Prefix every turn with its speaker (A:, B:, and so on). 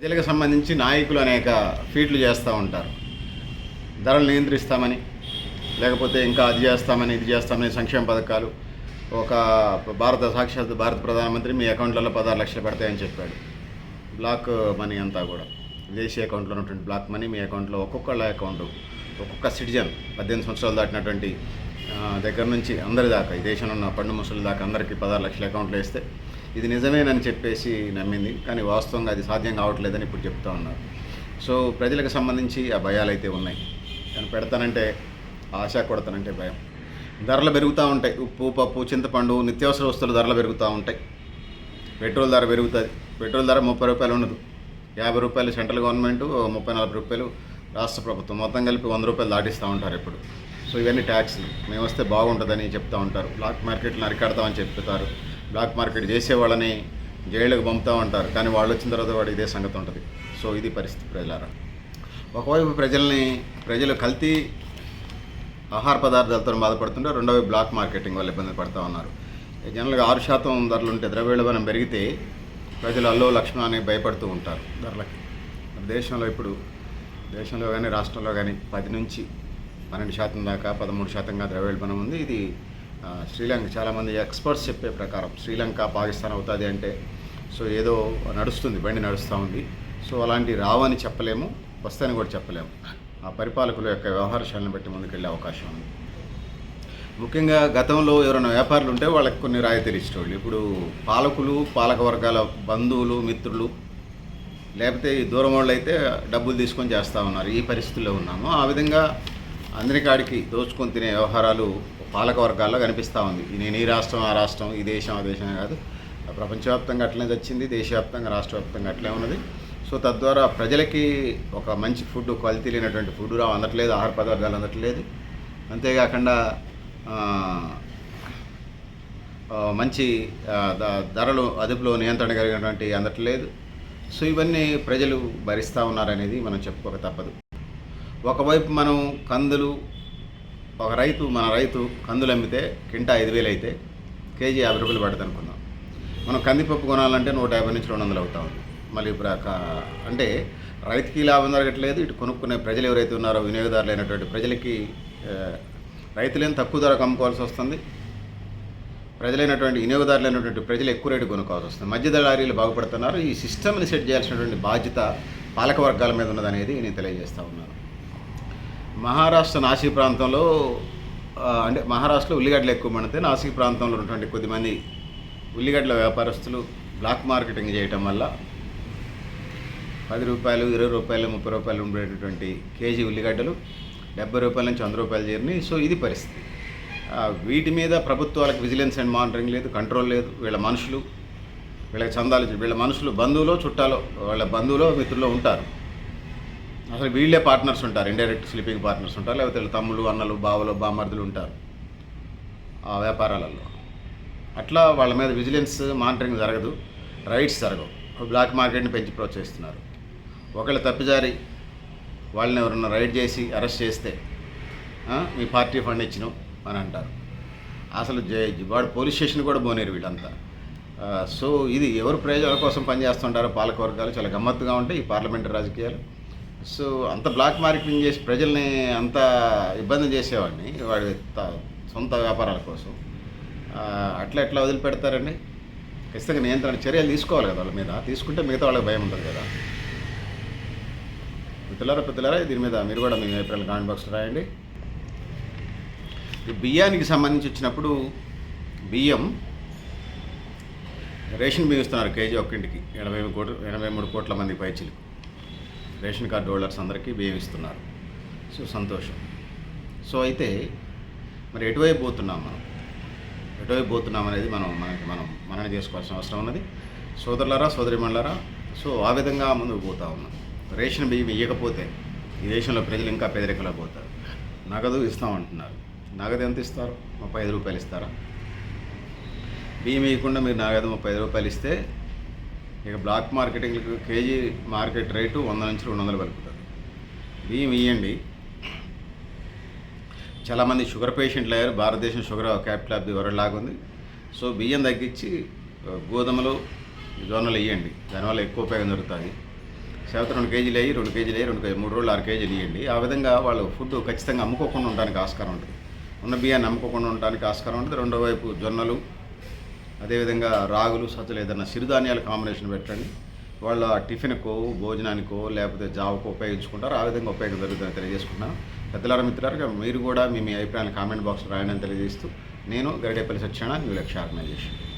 A: ప్రజలకు సంబంధించి నాయకులు అనేక ఫీట్లు చేస్తూ ఉంటారు. ధరలు నియంత్రిస్తామని లేకపోతే ఇంకా అది చేస్తామని ఇది చేస్తామని సంక్షేమ పథకాలు ఒక భారత సాక్షాత్ భారత ప్రధానమంత్రి మీ అకౌంట్లలో పదహారు లక్షలు పడతాయని చెప్పాడు. బ్లాక్ మనీ అంతా కూడా. విదేశీ అకౌంట్లో ఉన్నటువంటి బ్లాక్ మనీ మీ అకౌంట్లో ఒక్కొక్కళ్ళ అకౌంట్ ఒక్కొక్క సిటిజన్ పద్దెనిమిది సంవత్సరాలు దాటినటువంటి దగ్గర నుంచి అందరి దాకా ఈ దేశంలో ఉన్న పండు ముసలి దాకా అందరికీ పదహారు లక్షల అకౌంట్లు వేస్తే ఇది నిజమేనని చెప్పేసి నమ్మింది కానీ వాస్తవంగా అది సాధ్యం కావట్లేదని ఇప్పుడు చెప్తా ఉన్నారు. సో ప్రజలకు సంబంధించి ఆ భయాలు అయితే ఉన్నాయి. కానీ పెడతానంటే ఆశ కొడతానంటే భయం. ధరలు పెరుగుతూ ఉంటాయి. ఉప్పు పప్పు చింతపండు నిత్యావసర వస్తువుల ధరలు పెరుగుతూ ఉంటాయి. పెట్రోల్ ధర పెరుగుతుంది. పెట్రోల్ ధర ముప్పై రూపాయలు ఉండదు. యాభై రూపాయలు సెంట్రల్ గవర్నమెంట్ ముప్పై నలభై రూపాయలు రాష్ట్ర ప్రభుత్వం. మొత్తం కలిపి వంద రూపాయలు దాటిస్తూ ఉంటారు ఇప్పుడు. సో ఇవన్నీ ట్యాక్స్లు. మేము వస్తే బాగుంటుందని చెప్తూ ఉంటారు. బ్లాక్ మార్కెట్ని అరికడతామని చెప్తారు. బ్లాక్ మార్కెట్ చేసే వాళ్ళని జైళ్ళకు పంపుతూ ఉంటారు కానీ వాళ్ళు వచ్చిన తర్వాత వాడు ఇదే సంగతి ఉంటుంది. సో ఇది పరిస్థితి ప్రజలారా. ఒకవైపు ప్రజల్ని ప్రజలు కల్తీ ఆహార పదార్థాలతో బాధపడుతుంటే రెండో వైపు బ్లాక్ మార్కెటింగ్ వల్ల ఇబ్బంది పడుతూ ఉన్నారు. జనరల్గా ఆరు శాతం ధరలు ఉంటే ద్రవ్యోల్బణం పెరిగితే ప్రజలు అల్లో లక్ష్మణ అని భయపడుతూ ఉంటారు. ధరలకి. దేశంలో ఇప్పుడు దేశంలో కానీ రాష్ట్రంలో కానీ పది నుంచి పన్నెండు శాతం దాకా పదమూడు శాతంగా ద్రవ్యోల్బణం ఉంది. ఇది శ్రీలంక చాలామంది ఎక్స్పర్ట్స్ చెప్పే ప్రకారం శ్రీలంక పాకిస్తాన్ అవుతుంది అంటే సో ఏదో నడుస్తుంది బండి నడుస్తూ ఉంది. సో అలాంటి రావని చెప్పలేము వస్తాయని కూడా చెప్పలేము. ఆ పరిపాలకుల యొక్క వ్యవహార శైలిని బట్టి ముందుకెళ్ళే అవకాశం ఉంది. ముఖ్యంగా గతంలో ఎవరైనా వ్యాపారులు ఉంటే వాళ్ళకి కొన్ని రాయితీలు ఇచ్చేవాళ్ళు. ఇప్పుడు పాలకులు పాలక వర్గాల బంధువులు మిత్రులు లేకపోతే దూరం వాళ్ళు అయితే డబ్బులు తీసుకొని చేస్తూ ఉన్నారు. ఈ పరిస్థితుల్లో ఉన్నాము. ఆ విధంగా అందరికాడికి దోచుకొని తినే వ్యవహారాలు పాలక వర్గాల్లో కనిపిస్తూ ఉంది. నేను ఈ రాష్ట్రం ఆ రాష్ట్రం ఈ దేశం ఆ దేశం కాదు. ప్రపంచవ్యాప్తంగా అట్లనే వచ్చింది దేశవ్యాప్తంగా రాష్ట్ర వ్యాప్తంగా అట్లే ఉన్నది. సో తద్వారా ప్రజలకి ఒక మంచి ఫుడ్ క్వాలిటీ లేనటువంటి ఫుడ్ రా అందట్లేదు ఆహార పదార్థాలు అందట్లేదు. అంతేకాకుండా మంచి ద- ధరలు అదుపులో నియంత్రణ కలిగినటువంటి అందట్లేదు. సో ఇవన్నీ ప్రజలు భరిస్తూ ఉన్నారనేది మనం చెప్పుకోక తప్పదు. ఒకవైపు మనం కందులు ఒక రైతు మన రైతు కందులు అమ్మితే కింటా ఐదు వేలు అయితే కేజీ యాభై రూపాయలు పడుతుంది అనుకుందాం. మనం కందిపప్పు కొనాలంటే నూట యాభై నుంచి రెండు వందలు అవుతా ఉంది. మళ్ళీ ఇప్పుడు అంటే రైతుకి లాభం జరగట్లేదు ఇటు కొనుక్కునే ప్రజలు ఎవరైతే ఉన్నారో వినియోగదారులు అయినటువంటి ప్రజలకి రైతులేని రైతులేం తక్కువ ధరకు అమ్ముకోవాల్సి వస్తుంది. ప్రజలైనటువంటి వినియోగదారులైనటువంటి ప్రజలు ఎక్కువ రేటు కొనుక్కోవాల్సి వస్తుంది. మధ్య దళారీలు బాగుపడుతున్నారు. ఈ సిస్టమ్ని సెట్ చేయాల్సినటువంటి బాధ్యత పాలక వర్గాల మీద ఉన్నదనేది నేను తెలియజేస్తా ఉన్నాను. మహారాష్ట్ర నాసిక్ ప్రాంతంలో అంటే మహారాష్ట్రలో ఉల్లిగడ్డలు ఎక్కువ పడితే నాసిక్ ప్రాంతంలో ఉన్నటువంటి కొద్దిమంది ఉల్లిగడ్డల వ్యాపారస్తులు బ్లాక్ మార్కెటింగ్ చేయటం వల్ల పది రూపాయలు ఇరవై రూపాయలు ముప్పై రూపాయలు ఉండేటటువంటి కేజీ ఉల్లిగడ్డలు డెబ్బై రూపాయల నుంచి వంద రూపాయలు చేరినాయి సో ఇది పరిస్థితి. వీటి మీద ప్రభుత్వాలకు విజిలెన్స్ అండ్ మానిటరింగ్ లేదు కంట్రోల్ లేదు. వీళ్ళ మనుషులు వీళ్ళకి చందాలు వీళ్ళ మనుషులు బంధువులో చుట్టాలో వాళ్ళ బంధువులో మిత్రుల్లో ఉంటారు. అసలు వీళ్ళే పార్ట్నర్స్ ఉంటారు ఇండైరెక్ట్ స్లీపింగ్ పార్ట్నర్స్ ఉంటారు లేకపోతే తమ్ముళ్ళు అన్నలు బావలు బామర్దులు ఉంటారు ఆ వ్యాపారాలలో. అట్లా వాళ్ళ మీద విజిలెన్స్ మానిటరింగ్ జరగదు రైట్స్ జరగవు. బ్లాక్ మార్కెట్ని పెంచి ప్రోత్సహిస్తున్నారు. ఒకళ్ళు తప్పిదారి వాళ్ళని ఎవరన్నా రైడ్ చేసి అరెస్ట్ చేస్తే మీ పార్టీ ఫండ్ ఇచ్చినాం అని అంటారు. అసలు జై వాడు పోలీస్ స్టేషన్ కూడా పోనేరు వీళ్ళంతా. సో ఇది ఎవరు ప్రయోజనాల కోసం పనిచేస్తుంటారో పాలక వర్గాలు చాలా గమ్మత్తుగా ఉంటాయి ఈ పార్లమెంటరీ రాజకీయాలు. సో అంత బ్లాక్ మార్కెటింగ్ చేసి ప్రజల్ని అంత ఇబ్బంది చేసేవాడిని వాడి సొంత వ్యాపారాల కోసం. అట్లా ఎట్లా వదిలిపెడతారండి? ఖచ్చితంగా నియంత్రణ చర్యలు తీసుకోవాలి కదా వాళ్ళ మీద. తీసుకుంటే మిగతా వాళ్ళకి భయం ఉంటుంది కదా. మిత్రులారా పెద్దలారా దీని మీద మీరు కూడా మీ ఏప్రిల్ కామెంట్ బాక్స్ రాయండి. ఈ బియ్యానికి సంబంధించి వచ్చినప్పుడు బియ్యం రేషన్ బియ్యం ఇస్తున్నారు కేజీ ఒక్కింటికి. ఎనభై కోట్లు ఎనభై మూడు కోట్ల మంది పైచీలు రేషన్ కార్డు హోల్డర్స్ అందరికీ బియ్యం ఇస్తున్నారు. సో సంతోషం. సో అయితే మరి ఎటువైపు పోతున్నాం మనం? ఎటువైపు పోతున్నాం అనేది మనం మనకి మనం మనన చేసుకోవాల్సిన అవసరం ఉన్నది. సోదరులరా సోదరిమణులరా సో ఆ విధంగా ముందుకు పోతా ఉన్నాం. రేషన్ బియ్యం ఇవ్వకపోతే ఈ దేశంలో ప్రజలు ఇంకా పేదరికలో పోతారు. నగదు ఇస్తామంటున్నారు నగదు ఎంత ఇస్తారు? ముప్పై ఐదు రూపాయలు ఇస్తారా? బియ్యం ఇవ్వకుండా మీరు నగదు ముప్పై ఐదు రూపాయలు ఇస్తే ఇక black marketing KG market rate వంద నుంచి రెండు వందలు పలుకుతుంది బియ్యం ఇవ్వండి చాలామంది షుగర్ పేషెంట్లు అయ్యారు. భారతదేశం sugar capital of the world లాగా ఉంది. సో బియ్యం తగ్గించి గోధుమలు జొన్నలు ఇవ్వండి దానివల్ల ఎక్కువ ఉపయోగం దొరుకుతుంది సేవత రెండు కేజీలు అయ్యి రెండు కేజీలు అయ్యి రెండు కేజీ మూడు రోజులు ఆరు కేజీలు ఇవ్వండి ఆ విధంగా వాళ్ళు ఫుడ్ ఖచ్చితంగా అమ్ముకోకుండా ఉండడానికి ఆస్కారం ఉంటుంది. ఉన్న బియ్యాన్ని అమ్ముకోకుండా ఉండడానికి ఆస్కారం ఉంటుంది. రెండో వైపు జొన్నలు అదేవిధంగా రాగులు సజ్జలు ఏదైనా సిరిధాన్యాల కాంబినేషన్ పెట్టండి. వాళ్ళ టిఫిన్కో భోజనానికో లేకపోతే జాబ్కో ఉపయోగించుకుంటారు. ఆ విధంగా ఉపయోగం జరుగుతుందని తెలియజేసుకుంటున్నాను. పెద్దలారా మిత్రులారా మీరు కూడా మీ మీ అభిప్రాయాలు కామెంట్ బాక్స్లో రాయడం తెలియజేస్తూ నేను గరిడేపల్లి సత్యనారాయణ న్యూ లక్ష్య ఆర్గనైజేషన్.